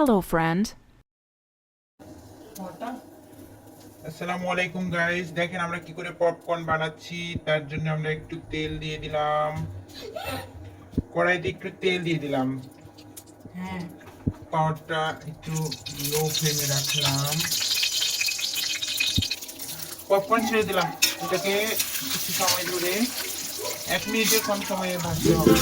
Hello, friend. আসসালামু আলাইকুম guys দেখেন আমরা কি করে পপকর্ন বানাচ্ছি। তার জন্য আমরা একটু তেল দিয়ে দিলাম। কড়াইতে একটু তেল দিয়ে দিলাম। হ্যাঁ। পাওয়ারটা একটু লো ফ্লেমে রাখলাম। পপকর্ন ছেড়ে দিলাম। এটাকে কিছু সময় ধরে এক মিনিটের কম সময়ে ভাজতে হবে।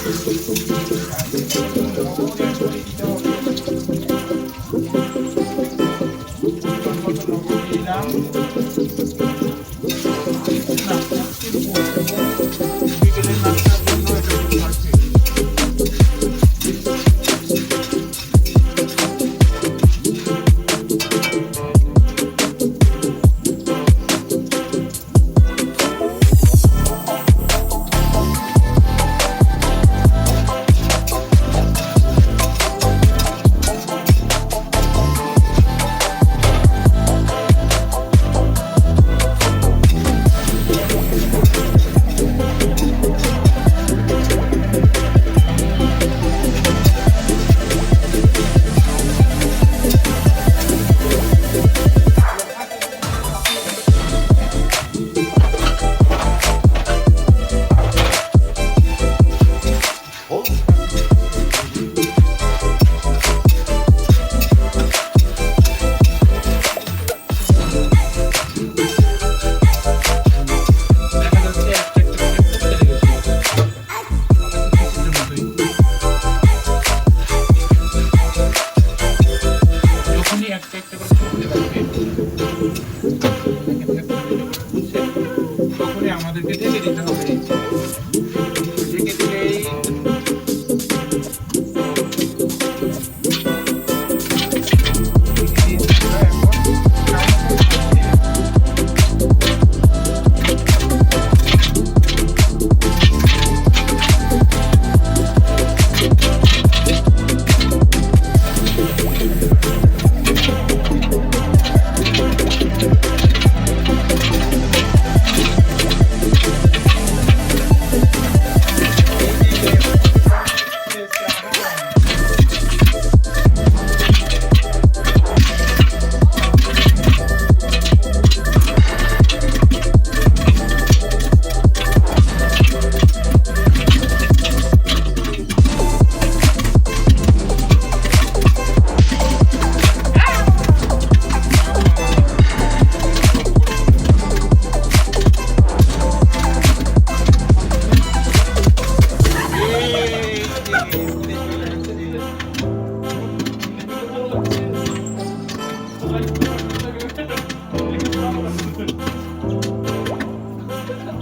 谢谢ルギー長くで。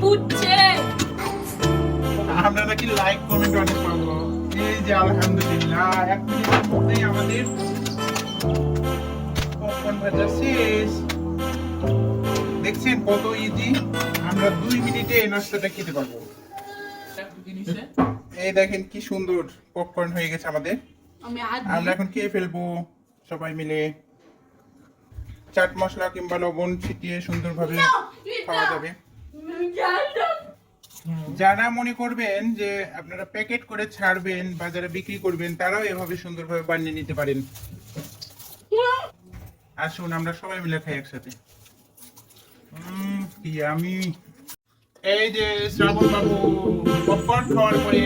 পুচ্ছে। আমরা নাকি লাইক কমেন্ট অনেক পাবো এই যে আলহামদুলিল্লাহ এক মিনিটের মধ্যেই আমাদের পপকর্ন ভাজা শেষ। দেখছেন কত ইজি আমরা দুই মিনিটে এই নাস্তাটা খেতে পারব। এই দেখেন কি সুন্দর পপকর্ন হয়ে গেছে আমাদের। আমরা এখন খেয়ে ফেলব সবাই মিলে। চাট মশলা কিংবা লবণ ছিটিয়ে সুন্দরভাবে খাওয়া যাবে। যারা মনে করবেন যে আপনারা প্যাকেট করে ছাড়বেন বা যারা বিক্রি করবেন তারাও এভাবে সুন্দরভাবে বানিয়ে নিতে পারেন। আসুন আমরা সবাই মিলে খাই একসাথে। উম, কি আমি? এই যে শ্রাবণ বাবু পপকর্ন খাওয়ার পরে